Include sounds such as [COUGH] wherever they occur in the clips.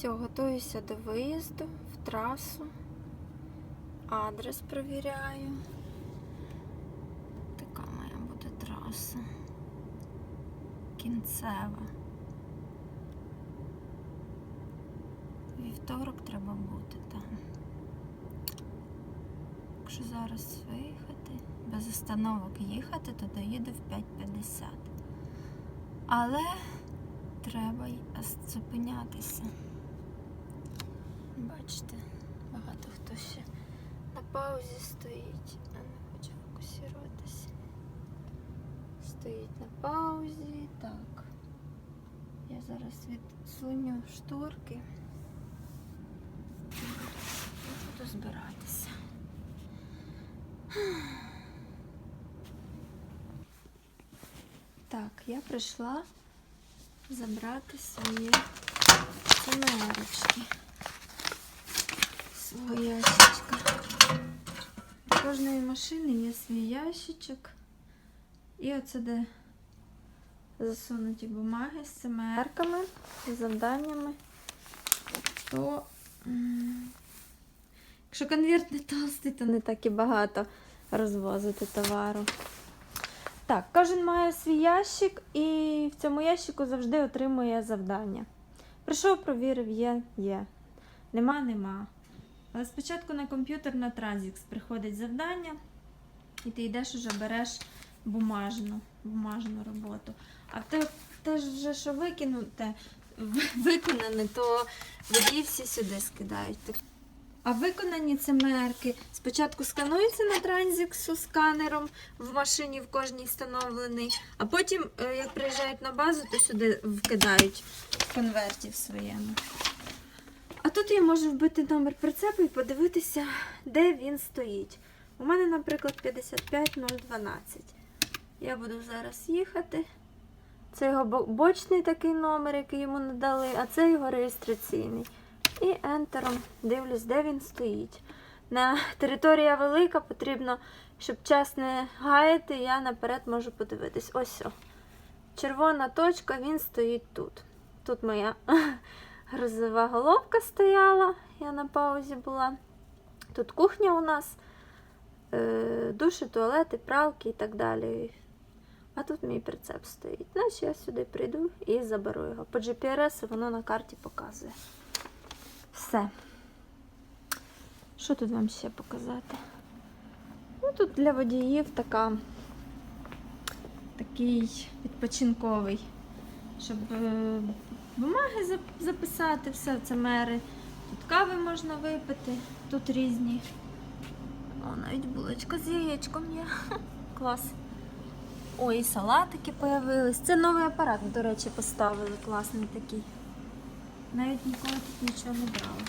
Все, готуюся до виїзду в трасу. Адрес перевіряю. Така має бути траса. Кінцева. Вівторок треба бути там. Якщо зараз виїхати, без остановок їхати, то доїду в 5.50. Але треба зупинятися. Бачите, багато хто ще на паузі стоїть, а не хоче фокусуватися. Стоїть на паузі. Так. Я зараз відсуню шторки. І буду збиратися. Так, я прийшла забрати свої цимерочки. Свого ящичка. У кожної машини є свій ящичок. І оце де засунуті бумаги з цимерками, з завданнями. То, якщо конверт не толстий, то не так і багато розвозити товару. Так, кожен має свій ящик, і в цьому ящику завжди отримує завдання. Прийшов, провірив, є, є. Нема, нема. Але спочатку на комп'ютер на Транзікс приходить завдання, і ти йдеш уже береш бумажну, бумажну роботу. А те, те вже, що викинуте, [LAUGHS] виконане, то водії всі сюди скидають. А виконані цимерки спочатку скануються на транзіксу сканером в машині в кожній встановлений, а потім, е, як приїжджають на базу, то сюди вкидають в конверті в своєму. А тут я можу вбити номер прицепу і подивитися, де він стоїть. У мене, наприклад, 55012. Я буду зараз їхати. Це його бочний такий номер, який йому надали, а це його реєстраційний. І ентером дивлюсь, де він стоїть. На територія велика, потрібно, щоб час не гаяти, я наперед можу подивитись. Ось о. Червона точка, він стоїть тут. Тут моя [LAUGHS] грузова головка стояла, я на паузі була. Тут кухня у нас, е, душі, туалети, пралки і так далі. А тут мій прицеп стоїть. Значить, я сюди прийду і заберу його. По GPS воно на карті показує. Все. Що тут вам ще показати? Ну, тут для водіїв така, такий відпочинковий, щоб е, бумаги записати, все це мери. Тут кави можна випити, тут різні. О, навіть булочка з яєчком є. [LAUGHS] Клас. Ой, і салатики появились. Це новий апарат, до речі, поставили класний такий. Навіть ніколи тут нічого не брала.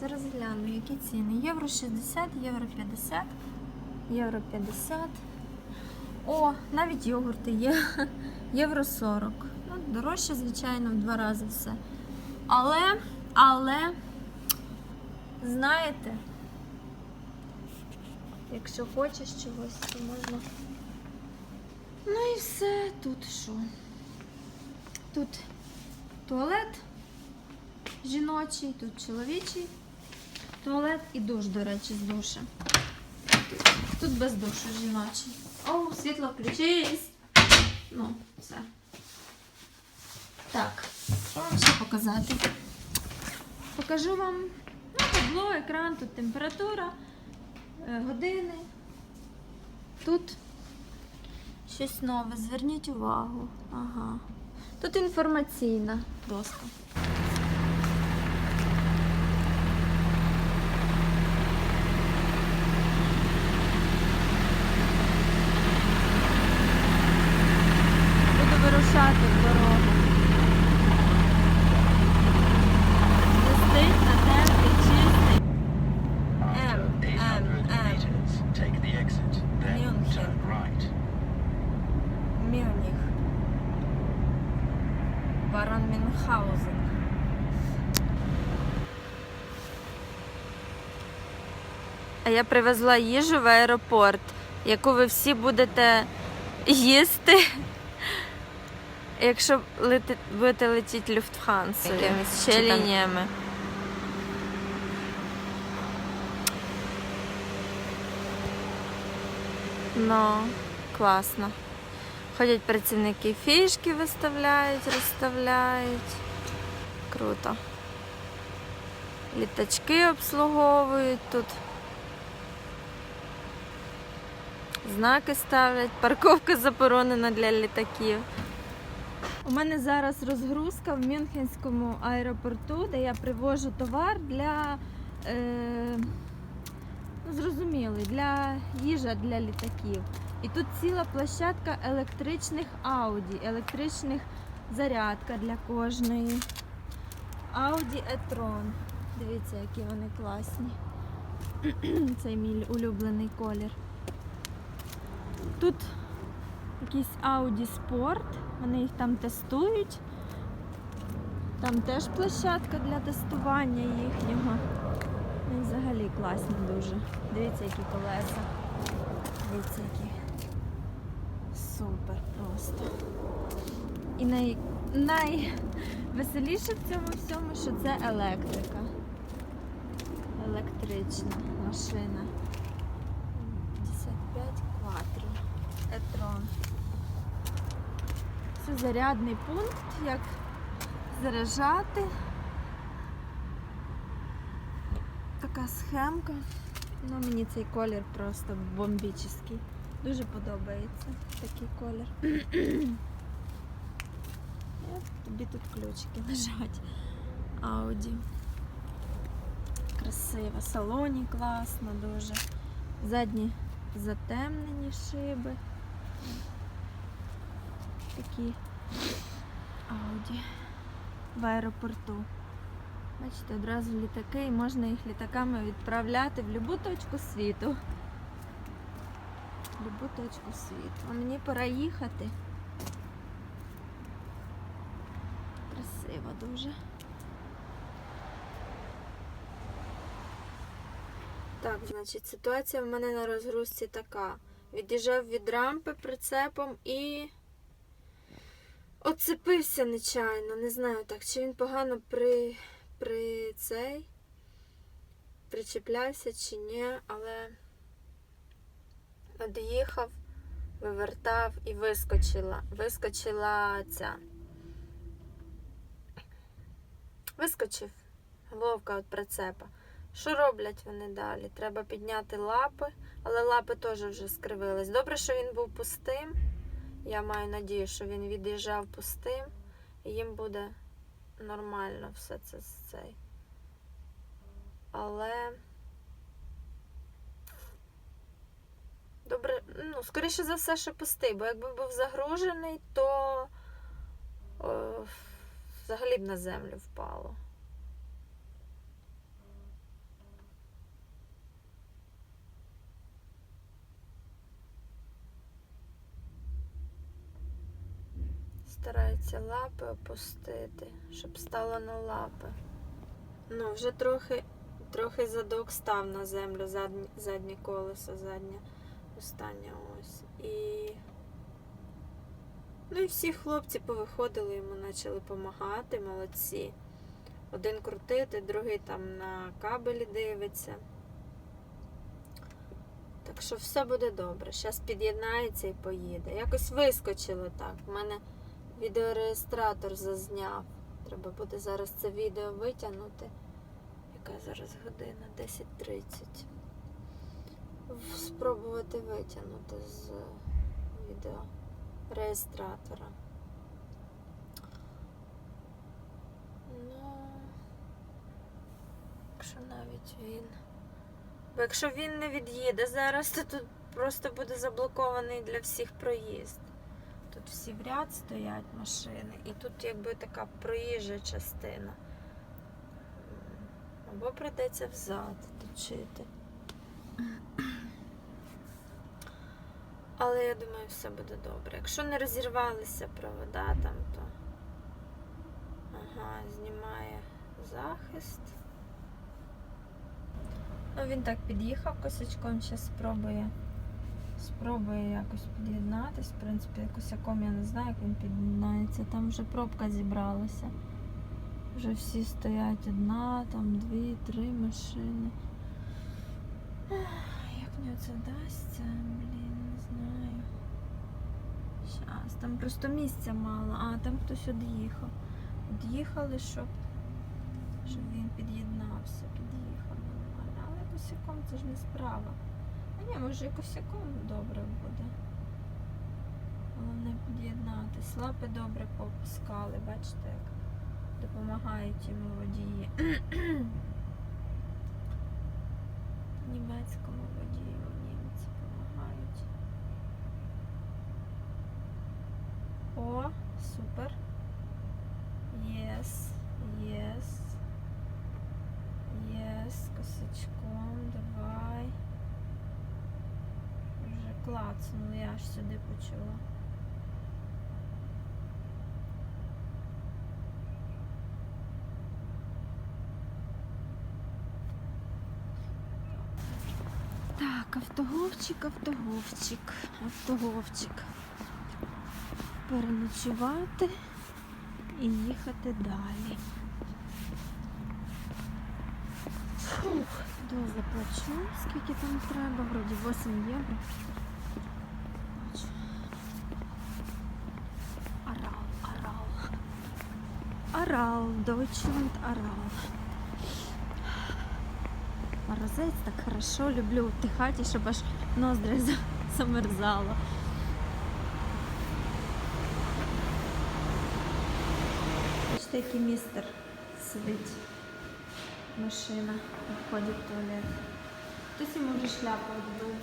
Зараз гляну, які ціни. Євро 60, євро 50, євро 50. О, навіть йогурти є. [LAUGHS] Євро 40. Ну, дорожче, звичайно, в два рази все. Але, але, знаєте, якщо хочеш чогось, то можна. Ну і все. Тут що? Тут туалет жіночий, тут чоловічий туалет і душ, до речі, з душем. Тут, без душу жіночий. О, світло включись. Ну, все. Так, що вам ще показати? Покажу вам ну, табло, екран, тут температура, е, години. Тут щось нове, зверніть увагу. Ага. Тут інформаційна доска. Буду дорогу. Листить на теплий, чистий. М, М, М. meters. Take the exit, then München. Мюніх. Барон Мюнхгаузен. А я привезла їжу в аеропорт, яку ви всі будете їсти. Якщо лети, будете летіти Люфтхансу, якимись ще лініями. Ну, класно. Ходять працівники фішки виставляють, розставляють. Круто. Літачки обслуговують тут. Знаки ставлять. Парковка заборонена для літаків. У мене зараз розгрузка в Мюнхенському аеропорту, де я привожу товар для е, ну, зрозумілий, для їжа для літаків. І тут ціла площадка електричних Audi, електричних зарядка для кожної. Audi e-tron. Дивіться, які вони класні. [CLEARS THROAT] Це мій улюблений колір. Тут якийсь Audi Sport, вони їх там тестують. Там теж площадка для тестування їхнього. Вони взагалі класні дуже. Дивіться, які колеса. Дивіться, які. Супер просто. І най... найвеселіше в цьому всьому, що це електрика. Електрична машина. Зарядний пункт, як заряджати. Така схемка. Ну, мені цей колір просто бомбічний. Дуже подобається такий колір. [CLEARS THROAT] Тобі тут ключики лежать. Ауді. Красиво. Салоні класно дуже. Задні затемнені шиби. Такі Ауді в аеропорту. Бачите, одразу літаки і можна їх літаками відправляти в будь-яку точку світу. В будь-яку точку світу. А мені пора їхати. Красиво дуже. Так, значить, ситуація в мене на розгрузці така. Від'їжджав від рампи прицепом і оцепився нечайно. Не знаю так, чи він погано при, при цей причіплявся чи ні, але од'їхав, вивертав і вискочила. Вискочила ця. Вискочив головка від прицепа. Що роблять вони далі? Треба підняти лапи, але лапи теж вже скривились. Добре, що він був пустим. Я маю надію, що він від'їжджав пустим, і їм буде нормально все це з цей. Але. Добре, ну, скоріше за все, що пустий, бо якби був загружений, то о, взагалі б на землю впало. Старається лапи опустити, щоб стало на лапи. Ну, вже трохи, трохи задок став на землю, заднє, заднє колесо, заднє остання ось. І. Ну і всі хлопці повиходили, йому почали допомагати, молодці. Один крутити, другий там на кабелі дивиться. Так що все буде добре. Зараз під'єднається і поїде. Якось вискочило так. У мене відеореєстратор зазняв. Треба буде зараз це відео витягнути. Яка зараз година? 10.30. Спробувати витягнути з відеореєстратора. Ну, якщо навіть він. Бо якщо він не від'їде зараз, то тут просто буде заблокований для всіх проїзд. Тут всі в ряд стоять машини, і тут якби така проїжджа частина. Або прийдеться взад точити. Але я думаю, все буде добре. Якщо не розірвалися провода там, то ага, знімає захист. Ну, він так під'їхав косячком, зараз спробує Спробую якось під'єднатись. В принципі, косяком я не знаю, як він під'єднається. Там вже пробка зібралася. Вже всі стоять одна, там дві, три машини. Як мені це вдасться? Блін, не знаю. Щас, там просто місця мало. А, там хтось од'їхав. Од'їхали, щоб, щоб він під'єднався, під'їхав нормально. Але косяком це ж не справа. Ні, може і косяком добре буде. Головне під'єднатись. Лапи добре попускали, бачите, як допомагають йому водії. Німецькому водію німці допомагають. О, супер. Єс, єс. Єс, косячком, давай. Вже клацнуло, я аж сюди почула. Так, автоговчик, автоговчик, автоговчик. Переночувати і їхати далі. Фух, до заплачу, скільки там треба, вроді 8 євро. Бачу. Арал, Арал. Арал, Deutschland, Арал. Морозець так хорошо, люблю в тій щоб аж ноздри за- замерзало. Бачите, який містер сидить. Машина входить в туалет. Хтось йому вже шляпу віддув.